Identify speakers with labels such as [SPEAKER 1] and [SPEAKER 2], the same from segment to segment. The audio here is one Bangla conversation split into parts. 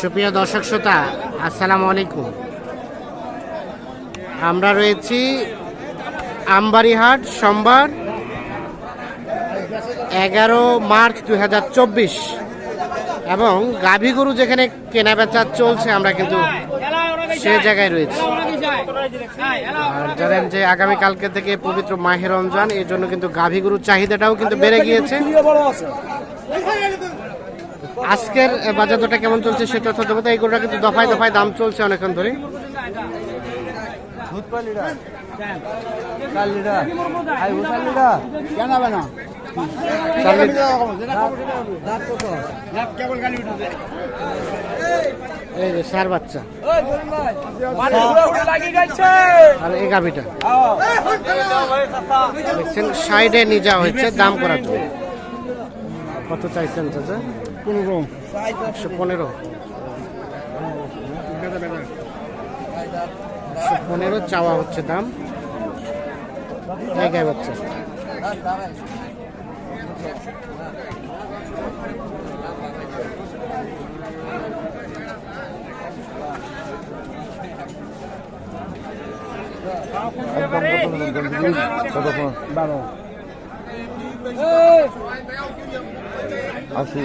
[SPEAKER 1] সুপ্রিয় দর্শক শ্রোতা, আসসালামু আলাইকুম। আমরা রয়েছি আমবাড়িহাট, সোমবার, এগারো মার্চ দুই এবং গাভী গরু যেখানে কেনাবেচা চলছে, আমরা কিন্তু সে জায়গায় রয়েছি। আর জানেন যে আগামীকালকে থেকে পবিত্র মাহের রমজান এর জন্য কিন্তু গাভী গরুর চাহিদাটাও কিন্তু বেড়ে গিয়েছে। আজকের বাজার দরটা কেমন চলছে সে তথ্য দেবো। তো এই গরুটা কিন্তু দফায় দফায় দাম চলছে অনেকক্ষণ ধরে এই যে সার বাচ্চা। আর এই গাভিটা। দেখছেন সাইডে নিয়ে যাওয়া হয়েছে দাম করার জন্য। কত চাইছেন চাচা? পনেরো। একশো পনেরো। একশো পনেরো চাওয়া হচ্ছে দাম। এই গাই বাচ্চা
[SPEAKER 2] আশি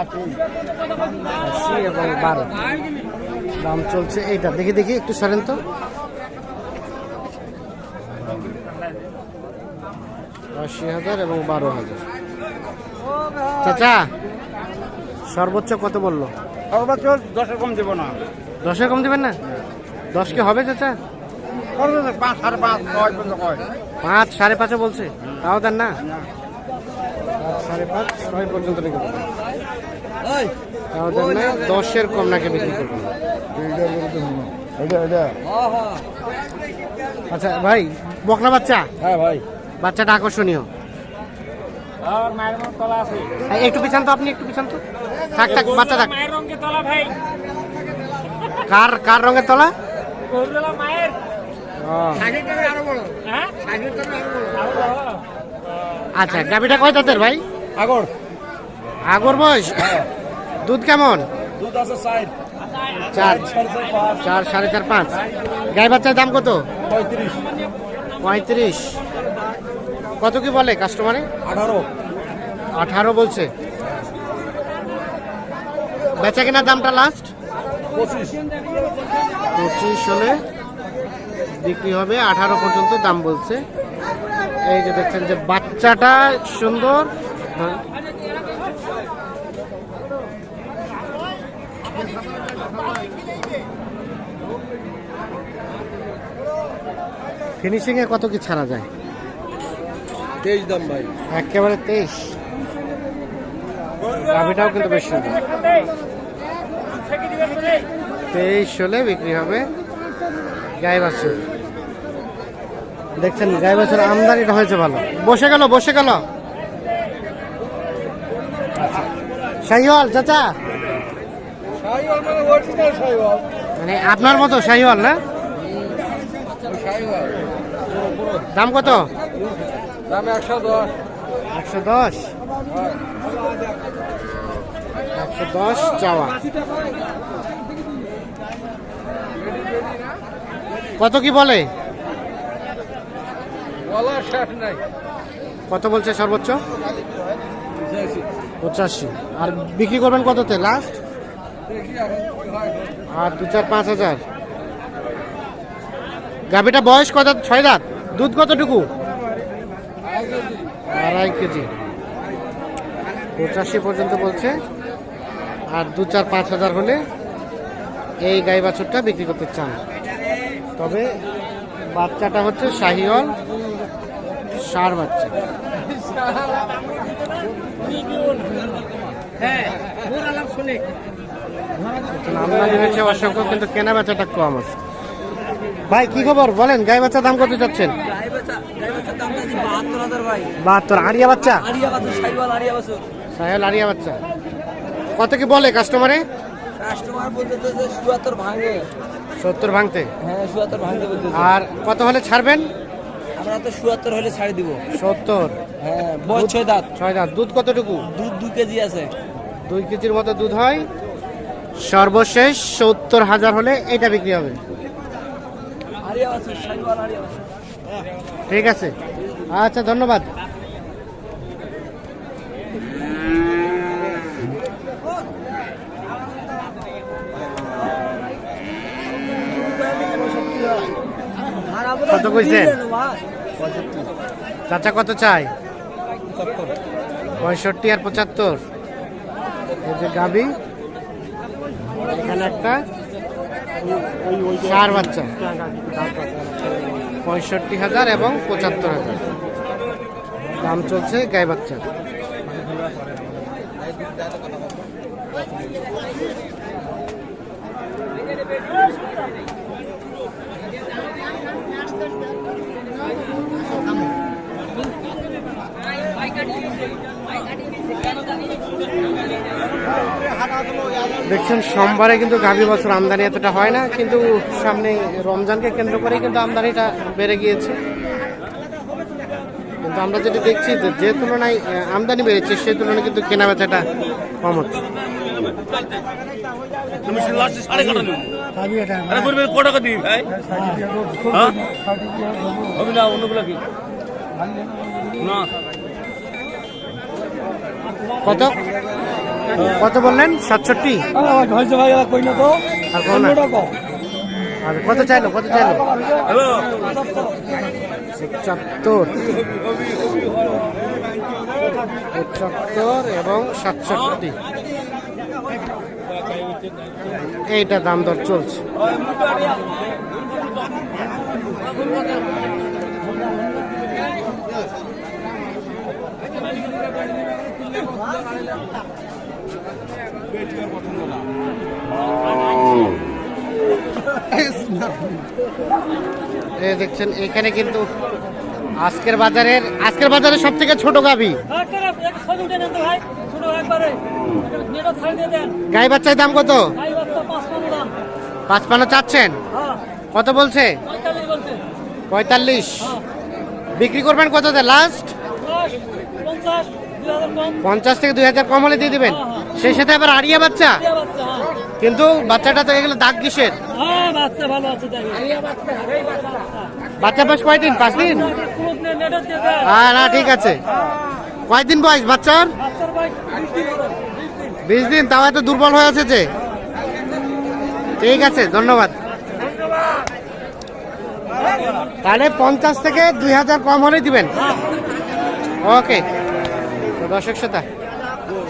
[SPEAKER 1] আশি এবং বারো দাম চলছে এইটা। দেখি দেখি একটু সরেন তো। আশি হাজার এবং বারো হাজার। চাচা সর্বোচ্চ কত বলল?
[SPEAKER 2] সর্বোচ্চ দশের কম দেবো না।
[SPEAKER 1] দশে কম দেবেন না? দশ কি হবে চাচা?
[SPEAKER 2] পাঁচ সাড়ে পাঁচ ছয় পর্যন্ত
[SPEAKER 1] পাঁচ সাড়ে পাঁচও বলছে। তাও দেন না। সাড়ে পাঁচ ছয় পর্যন্ত রেখে দেবেন তাও দেন না দশের কম নাকি বিক্রি করবেন। আচ্ছা ভাই বকনা বাচ্চা?
[SPEAKER 2] হ্যাঁ ভাই।
[SPEAKER 1] বাচ্চাটা আকর্ষণীয়। এই, একটু পিছান তো আপনি একটু পিছান তো। থাক থাক বাচ্চা থাক কার কার রঙের তলা?
[SPEAKER 3] মায়ের।
[SPEAKER 1] ও,
[SPEAKER 3] হ্যাঁ? আরও বড়।
[SPEAKER 1] আচ্ছা গাভিটা কয় দাঁতের ভাই?
[SPEAKER 2] আগর।
[SPEAKER 1] আগর বয়স? দুধ কেমন?
[SPEAKER 2] দুধ আছে সাইড
[SPEAKER 1] চার। চার সাড়ে চার পাঁচ। গাই বাচ্চার দাম কত?
[SPEAKER 2] পঁয়ত্রিশ।
[SPEAKER 1] পঁয়ত্রিশ। কত কি বলে কাস্টমারে
[SPEAKER 2] আঠারো।
[SPEAKER 1] আঠারো বলছে। বেচা কেনার দামটা লাস্ট
[SPEAKER 2] পঁচিশ।
[SPEAKER 1] পঁচিশ হলে বিক্রি হবে। আঠারো পর্যন্ত দাম বলছে। এই যে দেখছেন যে বাচ্চাটা সুন্দর। ফিনিশিং এ কত কি ছাড়া যায়?
[SPEAKER 2] তেইশ দাম ভাই।
[SPEAKER 1] একেবারে তেইশ। গাভিটাও কিন্তু বেশ সুন্দর। তেইশ হলে বিক্রি হবে। গাই বাছুর। দেখছেন গাই বাছুর আমদানিটা হয়েছে ভালো। বসে গেল বসে গেল। শাহিওয়াল, চাচা?
[SPEAKER 2] মানে
[SPEAKER 1] আপনার মতো শাহিওয়াল, না? দাম কত?
[SPEAKER 2] একশো দশ
[SPEAKER 1] একশো দশ। একশো দশ চাওয়া। কত কি বলে? কত বলছে সর্বোচ্চ? পঁচাশি। আর বিক্রি করবেন কততে? লাস্ট আর দু চার পাঁচ হাজার। গাভিটা বয়স কত? ছয় দাঁত। দুধ কতটুকু? আড়াই কেজি। পঁচাশি পর্যন্ত বলছে। আর দু চার পাঁচ হাজার হলে এই গাই বাছুরটা বিক্রি করতে চান। তবে বাচ্চাটা হচ্ছে শাহিওয়াল। সার বাচ্চা।
[SPEAKER 3] হ্যাঁ
[SPEAKER 1] আমদানি হয়েছে অসংখ্য কিন্তু কেনা বেচাটা কম আছে। ভাই কি খবর? বলেন গাই বাচ্চা দাম কত চাচ্ছেন?
[SPEAKER 4] বাহাত্তর
[SPEAKER 1] আড়িয়া বাচ্চা? সাহেল আড়িয়া বাচ্চা। কত কি বলে কাস্টমারে? সত্তর ভাঙতে।
[SPEAKER 4] হ্যাঁ
[SPEAKER 1] আর কত হলে ছাড়বেন?
[SPEAKER 4] আমরা তো চুয়াত্তর হলে ছাড়ি দিব।
[SPEAKER 1] সত্তর?
[SPEAKER 4] হ্যাঁ বয়স ছয় দাঁত।
[SPEAKER 1] ছয় দাঁত। দুধ কতটুকু?
[SPEAKER 4] দুধ দু কেজি আছে।
[SPEAKER 1] দুই কেজির মতো দুধ হয়। সর্বশেষ সত্তর হাজার হলে এটা বিক্রি হবে। ঠিক আছে। আচ্ছা ধন্যবাদ। কত কইছেন? চাচা কত চাই? পঁয়ষট্টি আর পঁচাত্তর। এই যে গাবি। এখানে একটা। চার বাচ্চা। পঁয়ষট্টি হাজার এবং পঁচাত্তর হাজার। দাম চলছে গায়ে বাচ্চা। দেখছেন সোমবারে কিন্তু গাভী বছর আমদানি এতটা হয় না কিন্তু সামনে রমজানকে কেন্দ্র করে কিন্তু আমদানিটা বেড়ে গিয়েছে। কিন্তু আমরা যেটা দেখছি যে যে তুলনায় আমদানি বেড়েছে সে তুলনায় কিন্তু কেনা বেচাটা কম হচ্ছে।
[SPEAKER 5] হ্যাঁ?
[SPEAKER 1] কত? কত বললেন? সাতষট্টি? আর না? কত চাইলো কত চাইলো? পঁচাত্তর। পঁচাত্তর এবং সাতষট্টি। এইটা দাম দর চলছে। দেখছেন, এখানে কিন্তু আজকের বাজারের, আজকের বাজারে সব থেকে ছোট গাভি গাই বাচ্চার দাম কত?
[SPEAKER 3] ভাই বাচ্চা পাঁচ পানো দাম
[SPEAKER 1] পাঁচ পানো চাচ্ছেন? কত বলছে?
[SPEAKER 3] পঁয়তাল্লিশ।
[SPEAKER 1] বিক্রি করবেন কততে? লাস্ট?
[SPEAKER 3] পঞ্চাশ
[SPEAKER 1] থেকে দুই হাজার কম হলে দিয়ে দিবেন। সেই সাথে আবার
[SPEAKER 3] আরিয়া বাচ্চা? হ্যাঁ
[SPEAKER 1] কিন্তু বাচ্চাটা তো এগুলো দাগ কিসের?
[SPEAKER 3] হ্যাঁ বাচ্চা ভালো আছে দেখি। আরিয়া বাচ্চা
[SPEAKER 1] বাচ্চা। বয়স কয়দিন? পাঁচ দিন? হ্যাঁ না ঠিক আছে। কয়দিন বয়স বাচ্চার?
[SPEAKER 3] বিশ দিন
[SPEAKER 1] তাও এত দুর্বল হয়ে আছে যে। ঠিক আছে ধন্যবাদ। তাহলে পঞ্চাশ থেকে দুই হাজার কম হলেই দিবেন। ওকে। তো দর্শক শ্রোতা